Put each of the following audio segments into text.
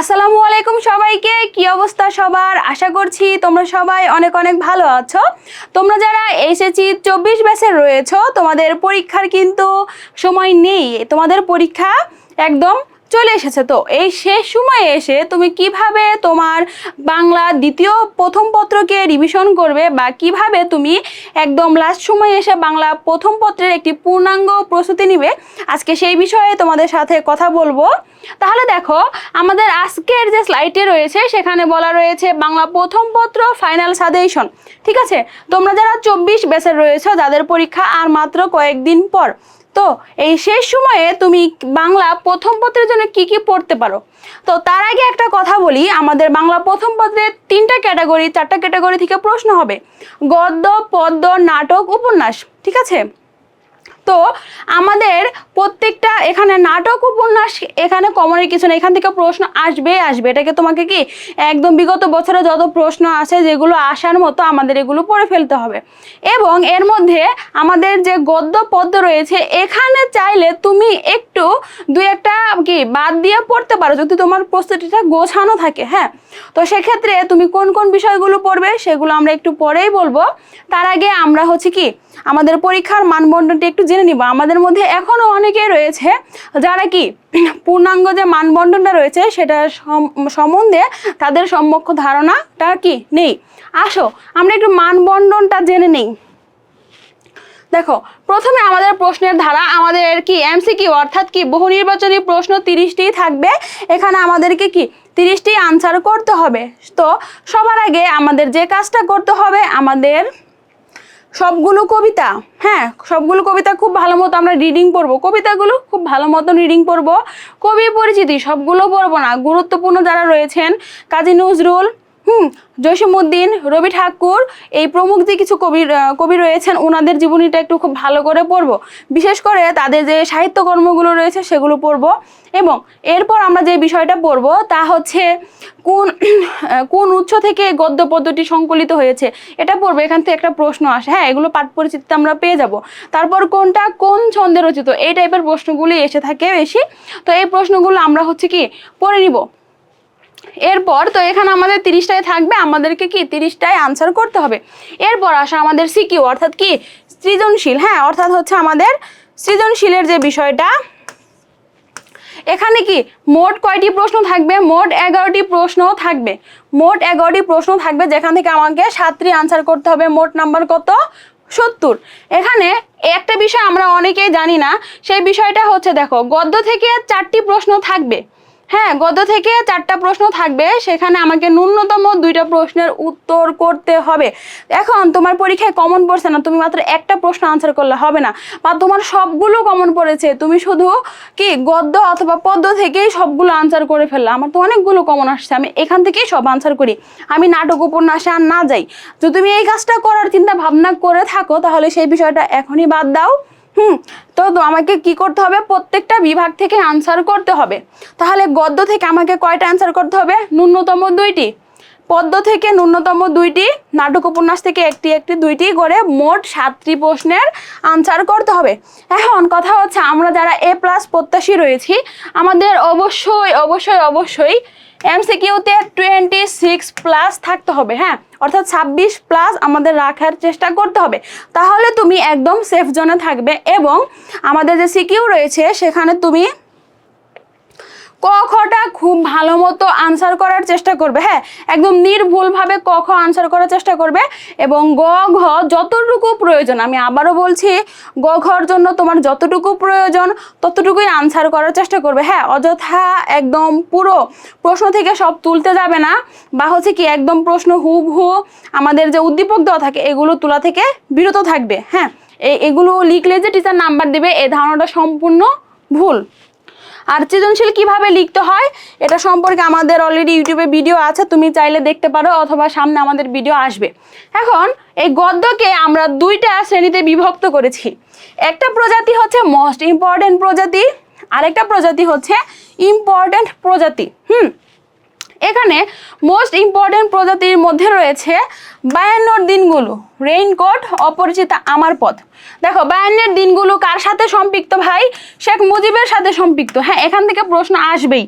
আসসালামু আলাইকুম সবাইকে, কি অবস্থা সবার? আশা করছি তোমরা সবাই অনেক অনেক ভালো আছো। তোমরা যারা এসেছি চব্বিশ ব্যাসে রয়েছো, তোমাদের পরীক্ষার কিন্তু সময় নেই। তোমাদের পরীক্ষা একদম চলে এসেছে তো। এই শেষ সময়ে এসে তুমি কীভাবে তোমার বাংলা দ্বিতীয় প্রথম পত্রকে রিভিশন করবে বা কীভাবে তুমি একদম লাস্ট সময়ে এসে বাংলা প্রথম পত্রের একটি পূর্ণাঙ্গ প্রস্তুতি নিবে, আজকে সেই বিষয়ে তোমাদের সাথে কথা বলব। তাহলে দেখো, আমাদের আজকের যে স্লাইডে রয়েছে, সেখানে বলা রয়েছে বাংলা প্রথম পত্র ফাইনাল সাজেশন ঠিক আছে? তোমরা যারা চব্বিশ বেসের রয়েছে, যাদের পরীক্ষা আর মাত্র কয়েকদিন পর তো এই শেষ সময়ে তুমি বাংলা প্রথম পত্রের জন্য কি কি পড়তে পারো? তো তার আগে একটা কথা বলি, আমাদের বাংলা প্রথম পত্রের তিনটা ক্যাটাগরি, চারটা ক্যাটাগরি থেকে প্রশ্ন হবে। গদ্য, পদ্য, নাটক, উপন্যাস, ঠিক আছে? তো আমাদের প্রত্যেকটা এখানে নাটক উপন্যাস, এখানে কমনের কিছু না এখান থেকে প্রশ্ন আসবে আসবে। এটাকে তোমাকে কি একদম বিগত বছরে যত প্রশ্ন আছে, যেগুলো আসার মতো আমাদের এগুলো পড়ে ফেলতে হবে। এবং এর মধ্যে আমাদের যে গদ্য পদ্য রয়েছে, এখানে চাইলে তুমি একটু দুই একটা কি বাদ দিয়ে পড়তে পারো, যদি তোমার প্রস্তুতিটা গোছানো থাকে হ্যাঁ? তো সেক্ষেত্রে তুমি কোন কোন বিষয়গুলো পড়বে, সেগুলো আমরা একটু পরেই বলব। তার আগে আমরা হচ্ছে কি, আমাদের পরীক্ষার মানবন্ধনটি একটু জেনে নিব। আমাদের মধ্যে এখনও অনেকেই রয়েছে যারা কি পূর্ণাঙ্গ যে মানবন্ধনটা রয়েছে সেটা সম- সম্বন্ধে তাদের সম্মুখ ধারণাটা কি নেই। আসো, আমরা একটু মানবন্ধনটা জেনে নেই। দেখো, প্রথমে আমাদের প্রশ্নের ধারা, আমাদের কি এমসিকিউ অর্থাৎ কি বহু নির্বাচনী প্রশ্ন তিরিশটি থাকবে। এখানে আমাদেরকে কি তিরিশটি আনসার করতে হবে। তো সবার আগে আমাদের যে কাজটা করতে হবে, আমাদের সবগুলো কবিতা হ্যাঁ সবগুলো কবিতা খুব ভালো মতো আমরা রিডিং পড়ব। কবিতাগুলো খুব ভালো মতো রিডিং পড়ব। কবি পরিচিতি সবগুলো পড়ব না, গুরুত্বপূর্ণ যারা রয়েছেন, কাজী নজরুল হুম জসিমুদ্দিন রবি ঠাকুর, এই প্রমুখ যে কিছু কবি কবি রয়েছেন ওনাদের জীবনীটা একটু খুব ভালো করে পড়ব। বিশেষ করে তাদের যে সাহিত্যকর্মগুলো রয়েছে, সেগুলো পড়ব। এবং এরপর আমরা যে বিষয়টা পড়ব, তা হচ্ছে কোন কোন উৎস থেকে গদ্য পদ্যটি সংকলিত হয়েছে, এটা পড়ব। এখান থেকে একটা প্রশ্ন আসে। হ্যাঁ এগুলো পাঠ পরিচিতিতে আমরা পেয়ে যাব। তারপর কোনটা কোন ছন্দে রচিত? এই টাইপের প্রশ্নগুলি এসে থাকে বেশি। তো এই প্রশ্নগুলো আমরা হচ্ছে কি, পড়ে নিব। এরপর তো এখানে আমাদের তিরিশটায় থাকবে, আমাদেরকে কি তিরিশটায় আনসার করতে হবে? এরপর আসা আমাদের সিকিউ, অর্থাৎ কি? সৃজনশীল হ্যাঁ অর্থাৎ হচ্ছে আমাদের সৃজনশীলের যে বিষয়টা, এখানে কি? মোট কয়টি প্রশ্ন থাকবে? মোট এগারোটি প্রশ্ন থাকবে। মোট এগারোটি প্রশ্ন থাকবে, যেখান থেকে আমাকে সাতটি আনসার করতে হবে। মোট নাম্বার কত? সত্তর। এখানে একটা বিষয় আমরা অনেকেই জানি না, সেই বিষয়টা হচ্ছে, দেখো, গদ্য থেকে চারটি প্রশ্ন থাকবে। হ্যাঁ গদ্য থেকে চারটা প্রশ্ন থাকবে। সেখানে আমাকে ন্যূনতম দুইটা প্রশ্নের উত্তর করতে হবে। এখন তোমার পরীক্ষায় কমন পড়ছে না, তুমি মাত্র একটা প্রশ্ন আনসার করলে হবে না। বা তোমার সবগুলো কমন পড়েছে, তুমি শুধু কি গদ্য অথবা পদ্য থেকেই সবগুলো আনসার করে ফেললে। আমার তো অনেকগুলো কমন আসছে, আমি এখান থেকেই সব আনসার করি। আমি নাটক, উপন্যাসে আর না যাই। যদি তুমি এই কাজটা করার চিন্তা ভাবনা করে থাকো, তাহলে সেই বিষয়টা এখনই বাদ দাও। হুম, তো আমাকে কি করতে হবে? প্রত্যেকটা বিভাগ থেকে আনসার করতে হবে। তাহলে গদ্য থেকে আমাকে কয়টা আনসার করতে হবে? ন্যূনতম দুইটি। পদ্য থেকে ন্যূনতম দুইটি নাটক উপন্যাস থেকে একটি একটি দুইটি করে মোট সাতটি প্রশ্নের আনসার করতে হবে। এখন কথা হচ্ছে আমরা যারা এ প্লাস প্রত্যাশী রয়েছি, আমাদের অবশ্যই অবশ্যই অবশ্যই এমসিকিউতে টোয়েন্টি সিক্স প্লাস থাকতে হবে হ্যাঁ? অর্থাৎ ছাব্বিশ প্লাস আমাদের রাখার চেষ্টা করতে হবে। তাহলে তুমি একদম সেফ জোনে থাকবে এবং আমাদের যে সিকিউ রয়েছে, সেখানে তুমি ক খটা খুব ভালো মতো আনসার করার চেষ্টা করবে হ্যাঁ? একদম নির্ভুলভাবে ক, খ আনসার করার চেষ্টা করবে এবং গ, ঘ যতটুকু প্রয়োজন, আমি আবারও বলছি, গ ঘর জন্য তোমার যতটুকু প্রয়োজন, ততটুকুই আনসার করার চেষ্টা করবে হ্যাঁ? অযথা একদম পুরো প্রশ্ন থেকে সব তুলতে যাবে না বা হচ্ছে কি একদম প্রশ্ন হুবহু আমাদের যে উদ্দীপক দেওয়া থাকে, এগুলো তোলা থেকে বিরত থাকবে হ্যাঁ? এগুলো লিখলে যে টিচার নাম্বার দেবে এই ধারণাটা সম্পূর্ণ ভুল। আর সৃজনশীল কীভাবে লিখতে হয়, এটা সম্পর্কে আমাদের অলরেডি ইউটিউবে ভিডিও আছে, তুমি চাইলে দেখতে পারো অথবা সামনে আমাদের ভিডিও আসবে। এখন, এই গদ্যকে আমরা দুইটা শ্রেণীতে বিভক্ত করেছি। একটা প্রজাতি হচ্ছে মোস্ট ইম্পর্টেন্ট প্রজাতি, আরেকটা প্রজাতি হচ্ছে ইম্পর্টেন্ট প্রজাতি। হুম, এখানে মোস্ট ইম্পর্টেন্ট প্রজাতির মধ্যে রয়েছে বায়ান্নর দিনগুলো রেইনকোট অপরিচিতা আমার পথ। দেখো, বায়ান্নের দিনগুলো কার সাথে সম্পৃক্ত ভাই? শেখ মুজিবের সাথে সম্পৃক্ত। হ্যাঁ এখান থেকে প্রশ্ন আসবেই।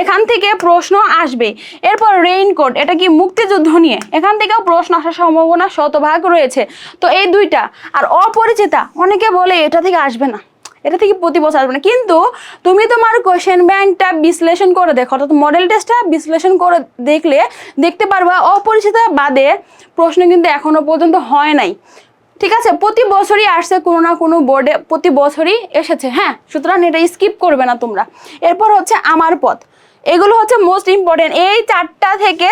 এখান থেকে প্রশ্ন আসবে এরপর রেইনকোট এটা কি মুক্তিযুদ্ধ নিয়ে? এখান থেকেও প্রশ্ন আসার সম্ভাবনা শতভাগ রয়েছে। তো এই দুইটা, আর অপরিচিতা, অনেকে বলে এটা থেকে আসবে না। এটা থেকে প্রতি বছর আসবে না। কিন্তু তুমি তোমার কোশ্চেন ব্যাংকটা বিশ্লেষণ করে দেখো, অর্থাৎ মডেল টেস্টটা বিশ্লেষণ করে দেখলে দেখতে পারবা অপরিচিত বাদে প্রশ্ন কিন্তু এখনও পর্যন্ত হয় নাই। ঠিক আছে? প্রতি বছরই আসছে কোনো না কোনো বোর্ডে প্রতি বছরই এসেছে হ্যাঁ? সুতরাং এটা স্কিপ করবে না তোমরা। এরপর হচ্ছে আমার পথ। এগুলো হচ্ছে মোস্ট ইম্পর্টেন্ট এই চারটা থেকে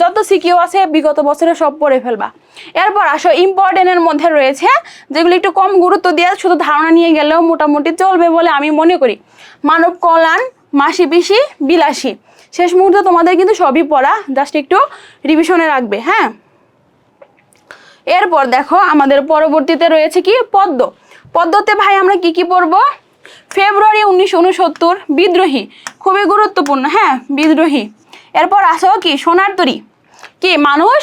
যত সিকিউ আছে বিগত বছরে সব পড়ে ফেলবা। এরপর আসো ইম্পর্টেন্টের মধ্যে রয়েছে, যেগুলো একটু কম গুরুত্ব দিয়ে শুধু ধারণা নিয়ে গেলেও মোটামুটি চলবে বলে আমি মনে করি। মানব কল্যাণ, মাসি পিসি, বিলাসী। শেষ মুহূর্তে তোমাদের কিন্তু সবই পড়া জাস্ট একটু রিভিশনে রাখবে হ্যাঁ? এরপর দেখো, আমাদের পরবর্তীতে রয়েছে কি? পদ্ম। পদ্মতে ভাই আমরা কি কি পড়ব? ফেব্রুয়ারি উনিশশো উনসত্তর, বিদ্রোহী, খুবই গুরুত্বপূর্ণ হ্যাঁ বিদ্রোহী। এরপর আসো কি, সোনার তরী। কি, মানুষ?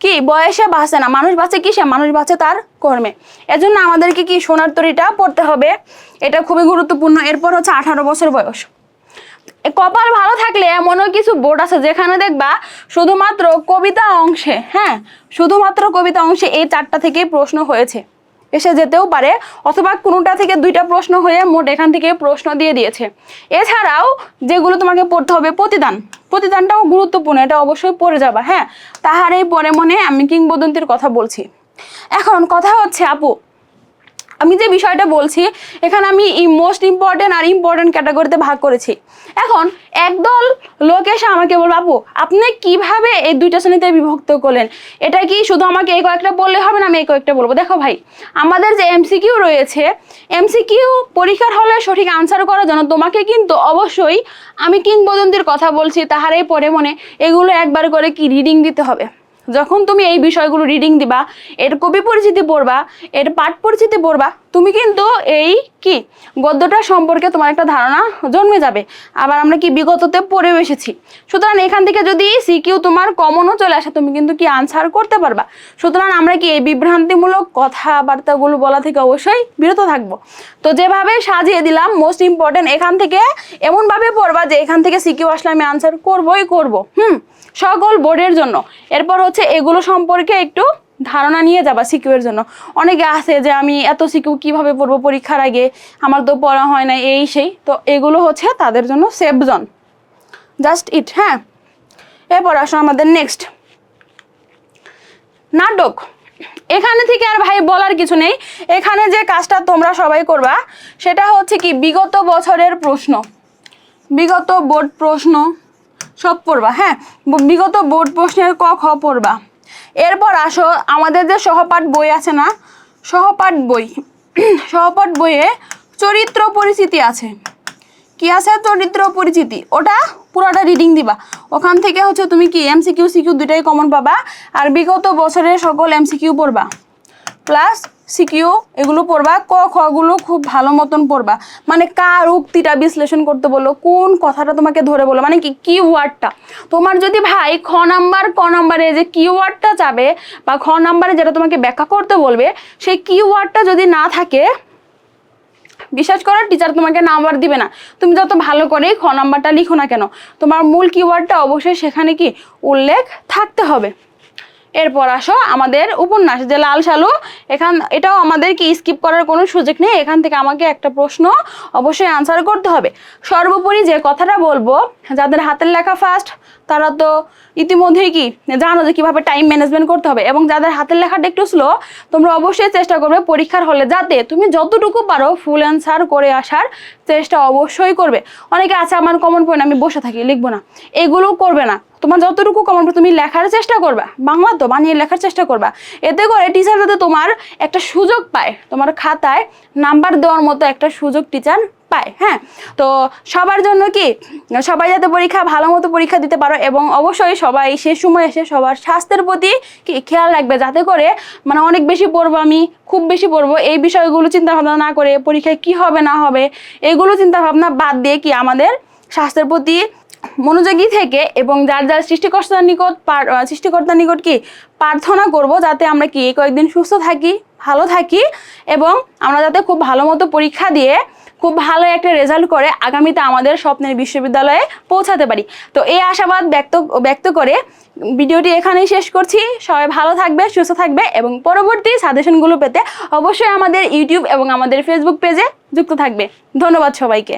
কি, বয়সে বাঁচে না। মানুষ বাঁচে কিসে? মানুষ বাঁচে তার কর্মে। এজন্য আমাদেরকে কি সোনার তরীটা পড়তে হবে? এটা খুবই গুরুত্বপূর্ণ। এরপর হচ্ছে আঠারো বছর বয়স। কপাল ভালো থাকলে এমনও কিছু বোর্ড আছে যেখানে দেখবা শুধুমাত্র কবিতা অংশে হ্যাঁ শুধুমাত্র কবিতা অংশে এই চারটা থেকেই প্রশ্ন হয়েছে। এসে যেতেও পারে, অথবা কোনোটা থেকে দুইটা প্রশ্ন হয়ে মোট এখান থেকে প্রশ্ন দিয়ে দিয়েছে। এছাড়াও যেগুলো তোমাকে পড়তে হবে, প্রতিদান। প্রতিদানটাও গুরুত্বপূর্ণ, এটা অবশ্যই পড়ে যাবা হ্যাঁ? তাহার এই পরে মনে আমি কিংবদন্তির কথা বলছি। এখন কথা হচ্ছে, আপু আমি যে বিষয়টা বলছি, এখানে আমি মোস্ট ইম্পর্টেন্ট আর ইম্পর্টেন্ট ক্যাটাগরিতে ভাগ করেছি। এখন একদল লোক এসে আমাকে বলব আপু, আপনি কীভাবে এই দুইটা শ্রেণীতে বিভক্ত করলেন? এটা কি শুধু আমাকে এই কয়েকটা বললে হবে না আমি এই কয়েকটা বলব? দেখো ভাই, আমাদের যে এমসিকিউ রয়েছে এমসিকিউ পরীক্ষার হলে সঠিক আনসার করার জন্য তোমাকে কিন্তু অবশ্যই আমি কিংবদন্তির কথা বলছি, তাহারই পরে মনে এগুলো একবার করে কি রিডিং দিতে হবে। যখন তুমি এই বিষয়গুলো রিডিং দিবা, এর কবি পরিচিতি পড়বা, এর পাঠ পরিচিতি পড়বা, তুমি কিন্তু এই কি, গদ্যটা সম্পর্কে তোমার একটা ধারণা জন্মে যাবে। আবার আমরা কি বিগততে পড়েও এসেছি। সুতরাং এখান থেকে যদি সিকিউ তোমার কমনও চলে আসে, তুমি কিন্তু কি আনসার করতে পারবা। সুতরাং আমরা কি এই বিভ্রান্তিমূলক কথাবার্তাগুলো বলা থেকে অবশ্যই বিরত থাকব। তো যেভাবে সাজিয়ে দিলাম মোস্ট ইম্পর্টেন্ট এখান থেকে এমনভাবে পড়বা যে এখান থেকে সিকিউ আসলে আমি আনসার করবোই করব। হুম, সকল বোর্ডের জন্য। এরপর হচ্ছে এগুলো সম্পর্কে একটু ধারণা নিয়ে যাবা সিকিউ এর জন্য। অনেকে আছে যে আমি এত সিকিউ কীভাবে পড়ব পরীক্ষার আগে? আমার তো পড়া হয় না এই সেই। তো এগুলো হচ্ছে তাদের জন্য সেফ জোন জাস্ট ইট হ্যাঁ। এরপর আসো আমাদের নেক্সট নাটক। এখানে থেকে আর ভাই বলার কিছু নেই। এখানে যে কাজটা তোমরা সবাই করবা, সেটা হচ্ছে কি, বিগত বছরের প্রশ্ন। বিগত বোর্ড প্রশ্ন। সব পড়বা হ্যাঁ? বিগত বোর্ড প্রশ্নের ক, খ পড়বা। এরপর আসো, আমাদের যে সহপাঠ বই আছে না, সহপাঠ বই, সহপাঠ বইয়ে চরিত্র পরিচিতি আছে। কি আছে চরিত্র পরিচিতি? ওটা পুরোটা রিডিং দিবা। ওখান থেকে হচ্ছে তুমি কি এমসিকিউ সিকিউ দুটাই কমন পাবা, আর বিগত বছরের সকল এমসিকিউ পড়বা। প্লাস সিকিউ, এগুলো পড়বা, ক খ গুলো খুব ভালো মতন পড়বা। মানে কার উক্তিটা বিশ্লেষণ করতে বলল কোন কথাটা তোমাকে ধরে বলো মানে কি কি ওয়ার্ডটা তোমার যদি ভাই খ নাম্বার, ক নাম্বারে যে কি ওয়ার্ডটা চাবে বা খ নাম্বারে যেটা তোমাকে ব্যাখ্যা করতে বলবে, সেই কি ওয়ার্ডটা যদি না থাকে, বিশ্বাস করো টিচার তোমাকে নাম্বার দিবে না। তুমি যত ভালো করে খ নাম্বারটা লিখো না কেন, তোমার মূল কিওয়ার্ডটা অবশ্যই সেখানে কি উল্লেখ থাকতে হবে। এরপর আসো আমাদের উপন্যাস, যে লাল সালু এখান, এটাও আমাদের কি স্কিপ করার কোনো সুযোগ নেই। এখান থেকে আমাকে একটা প্রশ্ন অবশ্যই আনসার করতে হবে। সর্বোপরি যে কথাটা বলব, যাদের হাতের লেখা ফার্স্ট তারা তো ইতিমধ্যেই কি জানো যে কীভাবে টাইম ম্যানেজমেন্ট করতে হবে এবং যাদের হাতের লেখাটা একটু স্লো তোমরা অবশ্যই চেষ্টা করবে পরীক্ষার হলে যাতে তুমি যতটুকু পারো ফুল অ্যান্সার করে আসার চেষ্টা অবশ্যই করবে। অনেকে আছে আমার কমন পয়েন্ট আমি বসে থাকি, লিখব না। এগুলো করবে না। তোমার যতটুকু কমন তুমি লেখার চেষ্টা করবা, বাংলা তো বানিয়ে লেখার চেষ্টা করবা। এতে করে টিচার যাতে তোমার একটা সুযোগ পায়, তোমার খাতায় নাম্বার দেওয়ার মতো একটা সুযোগ টিচার পায় হ্যাঁ? তো সবার জন্য কি, সবাই যাতে পরীক্ষা ভালো মতো পরীক্ষা দিতে পারো এবং অবশ্যই সবাই সে সময় এসে সবার স্বাস্থ্যের প্রতি কি খেয়াল রাখবে, যাতে করে মানে অনেক বেশি পড়ব আমি, খুব বেশি পড়ব, এই বিষয়গুলো চিন্তা ভাবনা না করে পরীক্ষায় কি হবে না হবে, এগুলো চিন্তা ভাবনা বাদ দিয়ে কি আমাদের স্বাস্থ্যের প্রতি মনোযোগী থেকে এবং যার যার সৃষ্টিকর্তার নিকট সৃষ্টিকর্তার নিকট কি প্রার্থনা করব যাতে আমরা কি কয়েকদিন সুস্থ থাকি, ভালো থাকি এবং আমরা যাতে খুব ভালো মতো পরীক্ষা দিয়ে খুব ভালো একটা রেজাল্ট করে আগামীতে আমাদের স্বপ্নের বিশ্ববিদ্যালয়ে পৌঁছাতে পারি। তো এই আশাবাদ ব্যক্ত ব্যক্ত করে ভিডিওটি এখানেই শেষ করছি। সবাই ভালো থাকবে, সুস্থ থাকবে এবং পরবর্তী সাজেশনগুলো পেতে অবশ্যই আমাদের ইউটিউব এবং আমাদের ফেসবুক পেজে যুক্ত থাকবে। ধন্যবাদ সবাইকে।